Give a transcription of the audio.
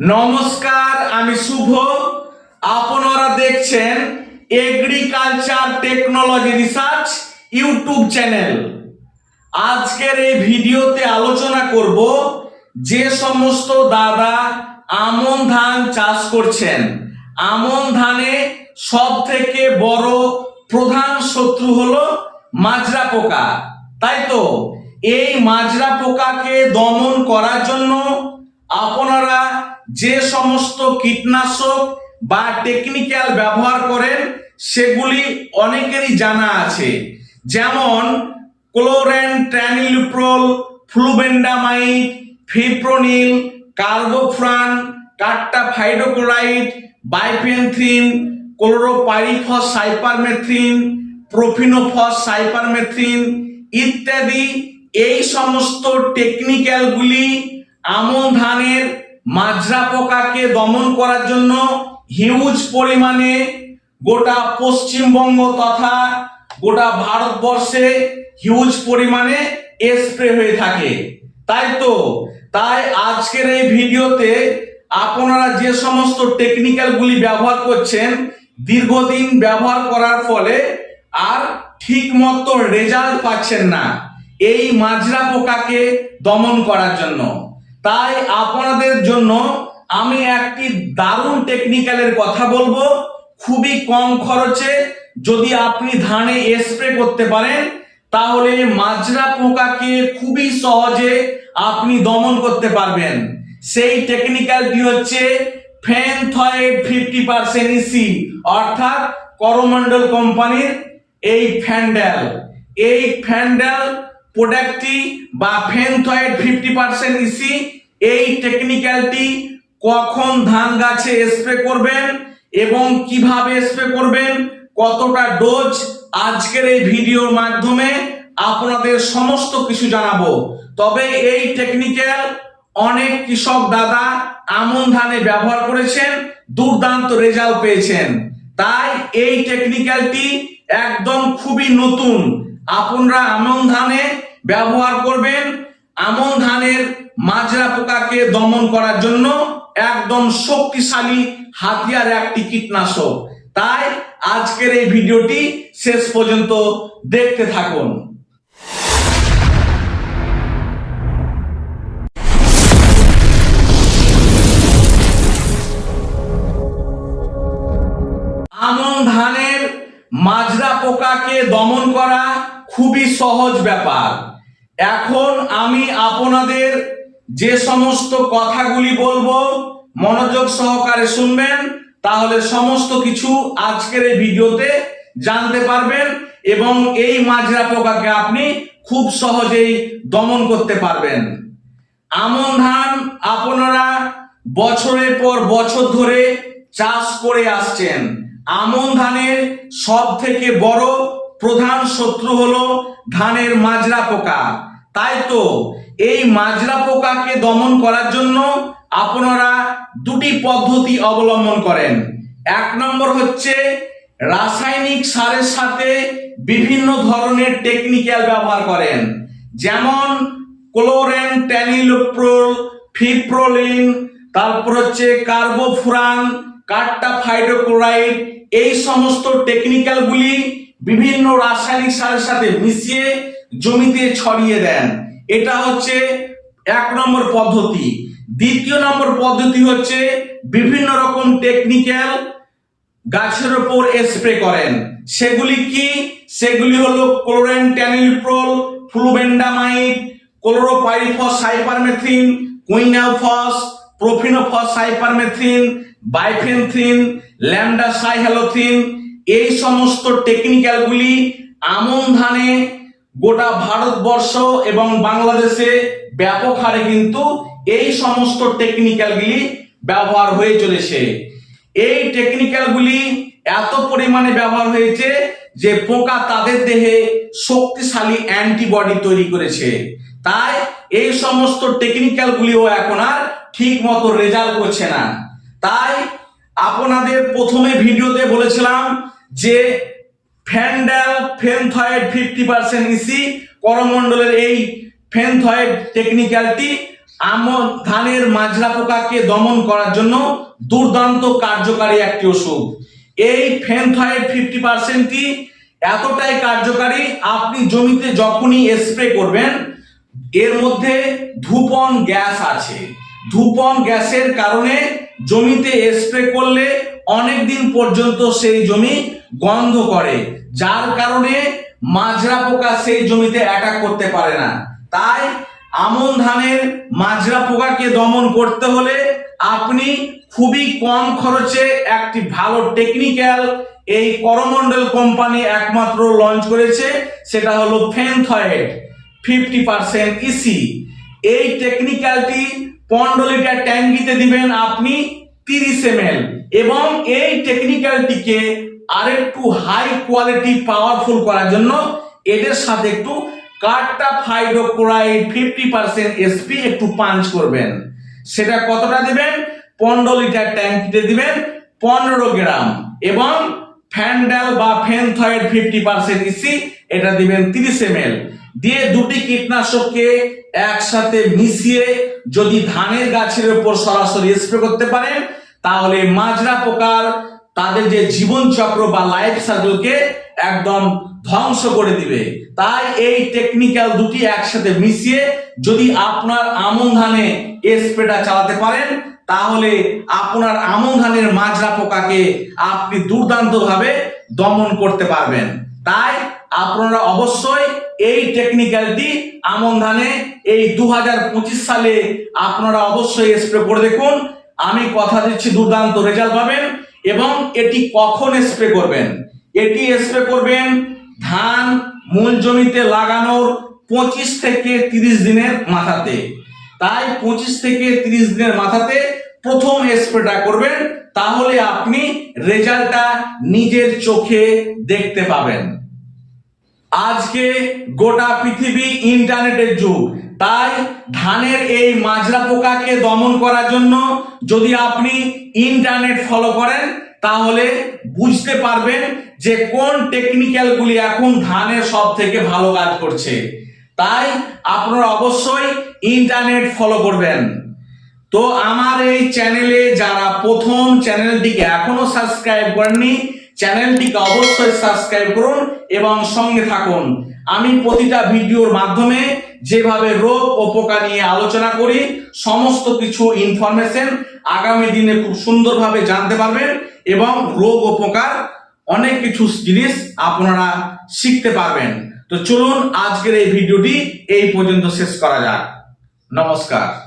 নমস্কার, আমি শুভ। আপনারা দেখছেন agriculture technology research YouTube channel আজকের এই ভিডিওতে আলোচনা করব যে সমস্ত দাদা আমন ধান চাষ করছেন। আমন ধানে সব থেকে বড় প্রধান শত্রু হলো মাজরা পোকা। তাই তো? এই মাজরা পোকাকে দমন করার জন্য আপনারা যে সমস্ত কীটনাশক বা টেকনিক্যাল ব্যবহার করেন, সেগুলি অনেকেরই জানা আছে। যেমন chlorantraniliprole flubendiamide fipronil, carbofuran cartap hydrochloride bifenthrin, chlorpyrifos cypermethrin, profenofos cypermethrin ইত্যাদি। এই সমস্ত টেকনিক্যালগুলি আমন ধানের মাজরা পোকাকে দমন করার জন্য হিউজ পরিমাণে গোটা পশ্চিমবঙ্গ তথা গোটা ভারতবর্ষে হিউজ পরিমাণে স্প্রে হয়ে থাকে। তাই তো? তাই আজকের এই ভিডিওতে আপনারা যে সমস্ত টেকনিক্যালগুলি ব্যবহার করছেন, দীর্ঘদিন ব্যবহার করার ফলে আর ঠিক মতো রেজাল্ট পাচ্ছেন না এই মাজরা পোকাকে দমন করার জন্য। তাই আপনাদের জন্য আমি একটি দারুণ টেকনিক্যালের কথা বলব। খুবই কম খরচে যদি আপনি ধানে স্প্রে করতে পারেন, তাহলে মাজরা পোকাকে খুবই সহজে আপনি দমন করতে পারবেন। সেই টেকনিক্যালটি হচ্ছে ফেনথয়েড ফিফটি পার্সেন্ট ইসি অর্থাৎ করমন্ডল কোম্পানির এই ফ্যান্ডেল। এই ফ্যান্ডেল প্রোডাক্টটি বা ফেনথয়েড ফিফটি পার্সেন্ট ইসি। এই টেকনিক্যালটি কখন ধান গাছে স্প্রে করবেন এবং কীভাবে স্প্রে করবেন, কতটা ডোজ, আজকের এই ভিডিওর মাধ্যমে আপনাদের সমস্ত কিছু জানাব। তবে এই টেকনিক্যাল অনেক কৃষক দাদা আমন ধানে ব্যবহার করেছেন, দুর্দান্ত রেজাল্ট পেয়েছেন। তাই এই টেকনিক্যালটি একদম খুবই নতুন। আপনারা আমন ধানে ব্যবহার করবেন আমন ধানের মাজরা পোকাকে দমন করার জন্য একদম শক্তিশালী হাতিয়ার একটি কীটনাশক। তাই আজকের এই ভিডিওটি শেষ পর্যন্ত দেখতে থাকুন। আমন ধানের মাজরা পোকাকে দমন করা খুবই সহজ ব্যাপার। এখন আমি আপনাদের যে সমস্ত কথাগুলি বলব, মনোযোগ সহকারে শুনবেন, তাহলে সমস্ত কিছু আজকের এই ভিডিওতে জানতে পারবেন এবং এই মাজরা পোকাকে আপনি খুব সহজেই দমন করতে পারবেন। আমন ধান আপনারা বছরের পর বছর ধরে চাষ করে আসছেন। আমন ধানের সব থেকে বড় প্রধান শত্রু হলো ধানের মাজরা পোকা। তাই তো এই মাজরা পোকাকে দমন করার জন্য আপনারা দুটি পদ্ধতি অবলম্বন করেন। এক নম্বর হচ্ছে রাসায়নিক সারের সাথে বিভিন্ন ধরনের টেকনিক্যাল ব্যবহার করেন। যেমন ক্লোরেন, ট্যানিলোপ্রোল, ফিপ্রোলিন, তারপর হচ্ছে কার্বোফুরান কাট্টা ফাইডোক্লোরাইড এই সমস্ত টেকনিক্যালগুলি বিভিন্ন রাসায়নিক সারের সাথে মিশিয়ে জমিতে ছড়িয়ে দেন। এটা হচ্ছে এক নম্বর পদ্ধতি। দ্বিতীয় নম্বর পদ্ধতি হচ্ছে বিভিন্ন রকম টেকনিক্যাল গাছের ওপর স্প্রে করেন। সেগুলি কি? সেগুলি হলো chlorantraniliprole flubendiamide chlorpyrifos cypermethrin quinalphos profenofos cypermethrin bifenthrin lambda cyhalothrin এই সমস্ত টেকনিক্যালগুলি আমন ধানে গোটা ভারতবর্ষ এবং বাংলাদেশে ব্যাপক হারে কিন্তু এই সমস্ত টেকনিক্যালগুলি ব্যবহার হয়ে চলেছে। এই টেকনিক্যালগুলি এত পরিমাণে ব্যবহার হয়েছে যে পোকা তাদের দেহে শক্তিশালী অ্যান্টিবডি তৈরি করেছে। তাই এই সমস্ত টেকনিক্যালগুলিও এখন আর ঠিক মতো রেজাল্ট করছে না। তাই আপনাদের প্রথমে ভিডিওতে বলেছিলাম যে ফ্যান্ডাল ফেনথয়েড ফিফটি পার্সেন্ট ইসি করমণ্ডলের এই ফেনথয়েড টেকনিক্যালটি আমন ধানের মাজরা পোকাকে দমন করার জন্য দুর্দান্ত কার্যকারী একটি ওষুধ। এই ফেনথয়েড ফিফটি পার্সেন্টটি এতটাই কার্যকারী, আপনি জমিতে যখনই স্প্রে করবেন, এর মধ্যে ধূপন গ্যাস আছে। ধূপন গ্যাসের কারণে জমিতে স্প্রে করলে অনেক দিন পর্যন্ত সেই জমি গন্ধ করে। যার কারণে মাজরা পোকা সেই জমিতে অ্যাটাক করতে পারে না। তাই আমন ধানের মাজরা পোকাকে দমন করতে হলে আপনি খুবই কম খরচে একটি ভালো টেকনিক্যাল এই করমন্ডল কোম্পানি একমাত্র লঞ্চ করেছে, সেটা হলো ফেনথয়েড ফিফটি পার্সেন্ট ইসি এই টেকনিক্যালটি পনেরো লিটার ট্যাঙ্কিতে দিবেন আপনি তিরিশ এম এবং এই টেকনিক্যালটিকে আরেকটু হাই কোয়ালিটি পাওয়ারফুল করার জন্য এদের সাথে একটু কার্টা ফাইডোক্লোরাইড ফিফটি পার্সেন্ট এসপি একটু পাঞ্চ করবেন। সেটা কতটা দিবেন? পনেরো লিটার ট্যাঙ্কিতে দিবেন পনেরো গ্রাম। এবং ফ্যান্ডাল বা ফেনথয়েড ফিফটি পার্সেন্ট ইসি এটা দিবেন তিরিশ এম দিয়ে দুটি কীটনাশককে একসাথে মিশিয়ে যদি ধানের গাছের উপর সরাসরি স্প্রে করতে পারেন, তাহলে মাজরা পোকার তাদের যে জীবন চক্র বা লাইফ সাইকেলকে একদম ধ্বংস করে দিবে। তাই এই টেকনিক্যাল দুটি একসাথে মিশিয়ে যদি আপনার আমন ধানে স্প্রেটা চালাতে পারেন, তাহলে আপনার আমন ধানের মাজরা পোকাকে আপনি দুর্দান্তভাবে দমন করতে পারবেন। তাই আপনারা অবশ্যই এই টেকনিক্যালটি আমন ধানে এই দু হাজার পঁচিশ সালে আপনারা অবশ্যই স্প্রে করে দেখুন। আমি কথা দিচ্ছি দুর্দান্ত রেজাল্ট পাবেন এবং এটি কখন স্প্রে করবেন? এটি স্প্রে করবেন ধান মূল জমিতে লাগানোর পঁচিশ থেকে তিরিশ দিনের মাথাতে। তাই পঁচিশ থেকে তিরিশ দিনের মাথাতে প্রথম স্প্রেটা করবেন, তাহলে আপনি রেজাল্টটা নিজের চোখে দেখতে পাবেন। আজকে গোটা পৃথিবী ইন্টারনেটের যুগ। তাই ধানের এই মাজরা পোকাকে দমন করার জন্য যদি আপনি ইন্টারনেট ফলো করেন, তাহলে বুঝতে পারবেন যে কোন টেকনিক্যালগুলি এখন ধানের সব থেকে ভালো কাজ করছে। তাই আপনারা অবশ্যই ইন্টারনেট ফলো করবেন। তো আমার এই চ্যানেলে যারা প্রথম চ্যানেলটিকে এখনও সাবস্ক্রাইব করেননি চ্যানেলটিকে অবশ্যই সাবস্ক্রাইব করুন এবং সঙ্গে থাকুন। আমি প্রতিটা ভিডিওর মাধ্যমে যেভাবে রোগ ও পোকা নিয়ে আলোচনা করি, সমস্ত কিছু ইনফরমেশন আগামী দিনে খুব সুন্দরভাবে জানতে পারবেন এবং রোগ ও পোকার অনেক কিছু জিনিস আপনারা শিখতে পারবেন। তো চলুন আজকের এই ভিডিওটি এই পর্যন্ত শেষ করা যাক। নমস্কার।